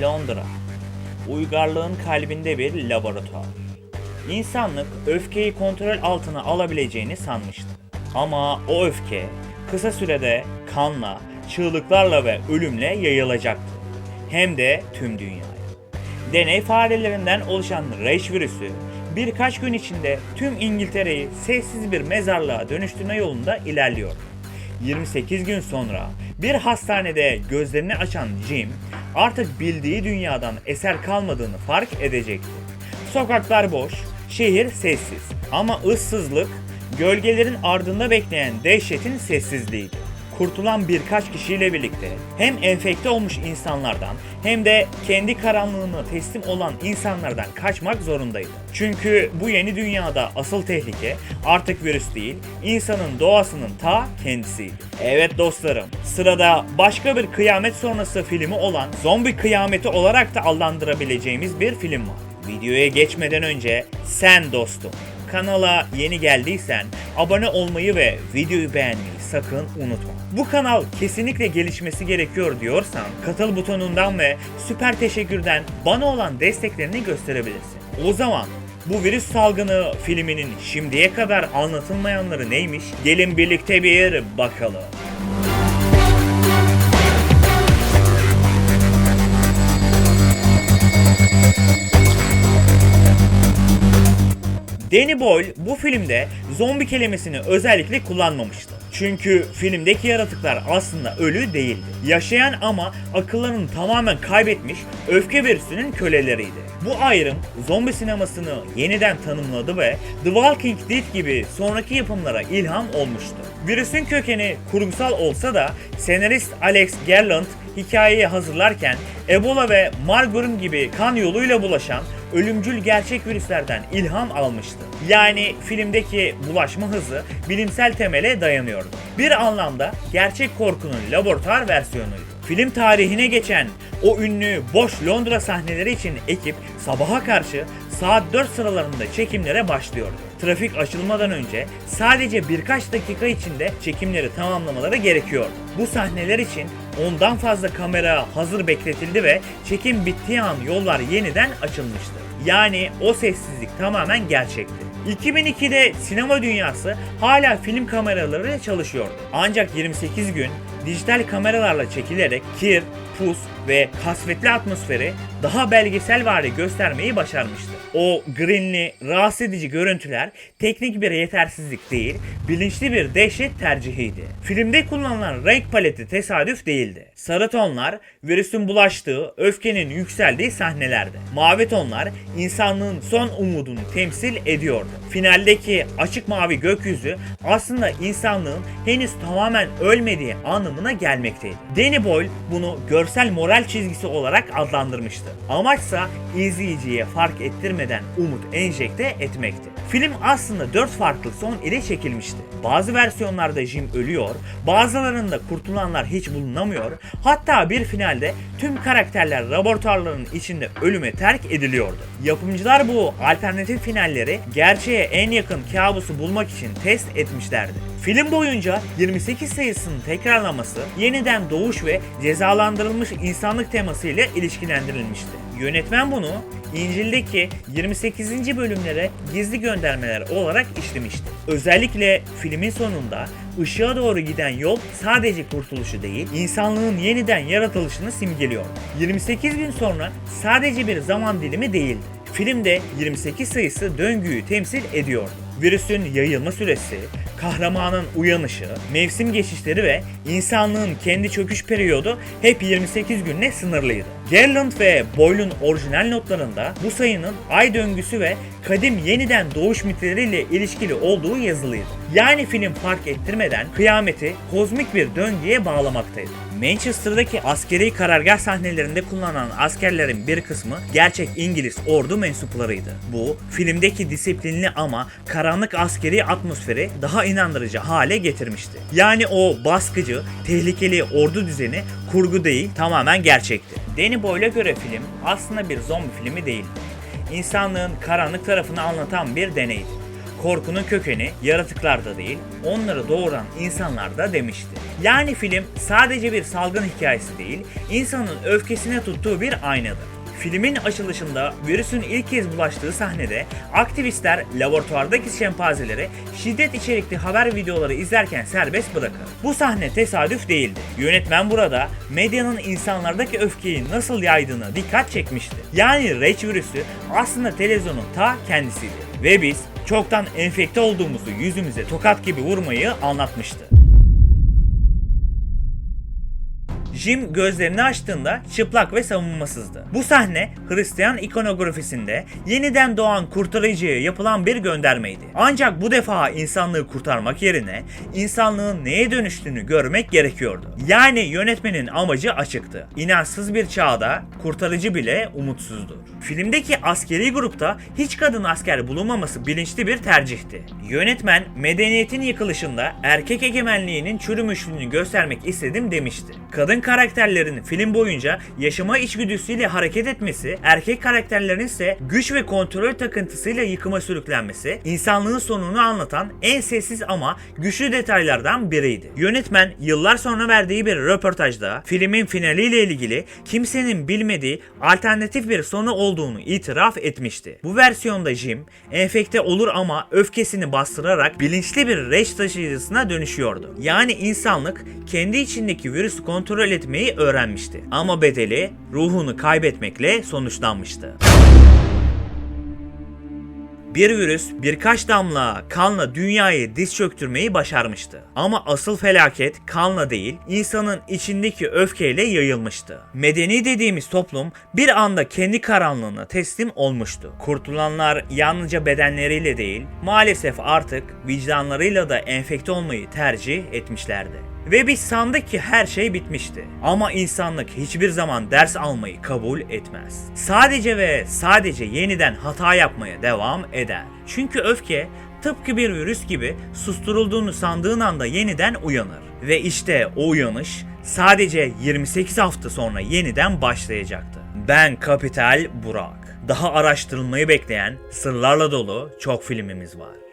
Londra. Uygarlığın kalbinde bir laboratuvar. İnsanlık öfkeyi kontrol altına alabileceğini sanmıştı. Ama o öfke kısa sürede kanla, çığlıklarla ve ölümle yayılacaktı. Hem de tüm dünyaya. Deney farelerinden oluşan Rage virüsü birkaç gün içinde tüm İngiltere'yi sessiz bir mezarlığa dönüştürme yolunda ilerliyor. 28 gün sonra bir hastanede gözlerini açan Jim artık bildiği dünyadan eser kalmadığını fark edecekti. Sokaklar boş, şehir sessiz ama ıssızlık gölgelerin ardında bekleyen dehşetin sessizliğiydi kurtulan birkaç kişiyle birlikte hem enfekte olmuş insanlardan hem de kendi karanlığına teslim olan insanlardan kaçmak zorundaydı. Çünkü bu yeni dünyada asıl tehlike artık virüs değil, insanın doğasının ta kendisiydi. Evet dostlarım, sırada başka bir kıyamet sonrası filmi olan Zombi Kıyameti olarak da adlandırabileceğimiz bir film var. Videoya geçmeden önce sen dostum Kanala yeni geldiysen abone olmayı ve videoyu beğenmeyi sakın unutma. Bu kanal kesinlikle gelişmesi gerekiyor diyorsan katıl butonundan ve süper teşekkürden bana olan desteklerini gösterebilirsin. O zaman bu virüs salgını filminin şimdiye kadar anlatılmayanları neymiş? Gelin birlikte bir bakalım. Danny Boyle bu filmde zombi kelimesini özellikle kullanmamıştı. Çünkü filmdeki yaratıklar aslında ölü değildi. Yaşayan ama akıllarını tamamen kaybetmiş öfke virüsünün köleleriydi. Bu ayrım zombi sinemasını yeniden tanımladı ve The Walking Dead gibi sonraki yapımlara ilham olmuştu. Virüsün kökeni kurgusal olsa da senarist Alex Garland hikayeyi hazırlarken Ebola ve Marburg gibi kan yoluyla bulaşan ölümcül gerçek virüslerden ilham almıştı. Yani filmdeki bulaşma hızı bilimsel temele dayanıyordu. Bir anlamda gerçek korkunun laboratuvar versiyonuydu. Film tarihine geçen o ünlü boş Londra sahneleri için ekip sabaha karşı saat 4 sıralarında çekimlere başlıyordu. Trafik açılmadan önce sadece birkaç dakika içinde çekimleri tamamlamaları gerekiyordu. Bu sahneler için ondan fazla kamera hazır bekletildi ve çekim bittiği an yollar yeniden açılmıştı. Yani o sessizlik tamamen gerçekti. 2002'de sinema dünyası hala film kameralarıyla çalışıyordu. Ancak 28 gün dijital kameralarla çekilerek kir, pus ve kasvetli atmosferi daha belgesel vari göstermeyi başarmıştı. O greenli, rahatsız edici görüntüler teknik bir yetersizlik değil, bilinçli bir dehşet tercihiydi. Filmde kullanılan renk paleti tesadüf değildi. Sarı tonlar virüsün bulaştığı, öfkenin yükseldiği sahnelerdi. Mavi tonlar insanlığın son umudunu temsil ediyordu. Finaldeki açık mavi gökyüzü aslında insanlığın henüz tamamen ölmediği anlamına gelmekteydi. Danny Boyle bunu görsel moral çizgisi olarak adlandırmıştı. Amaçsa izleyiciye fark ettirmeden umut enjekte etmekti. Film aslında 4 farklı son ile çekilmişti. Bazı versiyonlarda Jim ölüyor, bazılarında kurtulanlar hiç bulunamıyor, hatta bir finalde tüm karakterler laboratuvarların içinde ölüme terk ediliyordu. Yapımcılar bu alternatif finalleri gerçeğe en yakın kabusu bulmak için test etmişlerdi. Film boyunca 28 sayısının tekrarlaması yeniden doğuş ve cezalandırılmış insanlık teması ile ilişkilendirilmişti. Yönetmen bunu İncil'deki 28. bölümlere gizli göndermeler olarak işlemişti. Özellikle filmin sonunda ışığa doğru giden yol sadece kurtuluşu değil, insanlığın yeniden yaratılışını simgeliyordu. 28 gün sonra sadece bir zaman dilimi değildi. Filmde 28 sayısı döngüyü temsil ediyordu. Virüsün yayılma süresi, kahramanın uyanışı, mevsim geçişleri ve insanlığın kendi çöküş periyodu hep 28 günle sınırlıydı. Garland ve Boyle'un orijinal notlarında bu sayının ay döngüsü ve kadim yeniden doğuş mitleriyle ilişkili olduğu yazılıydı. Yani film fark ettirmeden kıyameti kozmik bir döngüye bağlamaktaydı. Manchester'daki askeri karargah sahnelerinde kullanılan askerlerin bir kısmı gerçek İngiliz ordu mensuplarıydı. Bu filmdeki disiplinli ama karanlık askeri atmosferi daha inandırıcı hale getirmişti. Yani o baskıcı, tehlikeli ordu düzeni kurgu değil tamamen gerçekti. Danny Boyle'a göre film aslında bir zombi filmi değildi. İnsanlığın karanlık tarafını anlatan bir deneydi. korkunun kökeni yaratıklarda değil, onları doğuran insanlarda demişti. Yani film sadece bir salgın hikayesi değil, insanın öfkesine tuttuğu bir aynadır. Filmin açılışında virüsün ilk kez bulaştığı sahnede aktivistler laboratuvardaki şempanzeleri şiddet içerikli haber videoları izlerken serbest bırakır. Bu sahne tesadüf değildi. Yönetmen burada medyanın insanlardaki öfkeyi nasıl yaydığına dikkat çekmişti. Yani Rage virüsü aslında televizyonun ta kendisiydi. Ve biz çoktan enfekte olduğumuzu yüzümüze tokat gibi vurmayı anlatmıştı. Jim gözlerini açtığında çıplak ve savunmasızdı. Bu sahne Hristiyan ikonografisinde yeniden doğan kurtarıcıya yapılan bir göndermeydi. Ancak bu defa insanlığı kurtarmak yerine insanlığın neye dönüştüğünü görmek gerekiyordu. Yani yönetmenin amacı açıktı. İnançsız bir çağda kurtarıcı bile umutsuzdur. Filmdeki askeri grupta hiç kadın asker bulunmaması bilinçli bir tercihti. Yönetmen medeniyetin yıkılışında erkek egemenliğinin çürümüşlüğünü göstermek istedim demişti. Kadın karakterlerin film boyunca yaşama içgüdüsüyle hareket etmesi, erkek karakterlerin ise güç ve kontrol takıntısıyla yıkıma sürüklenmesi, insanlığın sonunu anlatan en sessiz ama güçlü detaylardan biriydi. Yönetmen yıllar sonra verdiği bir röportajda filmin finaliyle ilgili kimsenin bilmediği alternatif bir sonu olduğunu itiraf etmişti. Bu versiyonda Jim enfekte olur ama öfkesini bastırarak bilinçli bir reç taşıyıcısına dönüşüyordu. Yani insanlık kendi içindeki virüsü kontrol etmeyi öğrenmişti. Ama bedeli ruhunu kaybetmekle sonuçlanmıştı. Bir virüs birkaç damla kanla dünyayı diz çöktürmeyi başarmıştı. Ama asıl felaket kanla değil, insanın içindeki öfkeyle yayılmıştı. Medeni dediğimiz toplum bir anda kendi karanlığına teslim olmuştu. Kurtulanlar yalnızca bedenleriyle değil, maalesef artık vicdanlarıyla da enfekte olmayı tercih etmişlerdi. Ve biz sandık ki her şey bitmişti. Ama insanlık hiçbir zaman ders almayı kabul etmez. Sadece ve sadece yeniden hata yapmaya devam eder. Çünkü öfke tıpkı bir virüs gibi susturulduğunu sandığın anda yeniden uyanır. Ve işte o uyanış sadece 28 hafta sonra yeniden başlayacaktı. Ben Kapital Burak. Daha araştırılmayı bekleyen sırlarla dolu çok filmimiz var.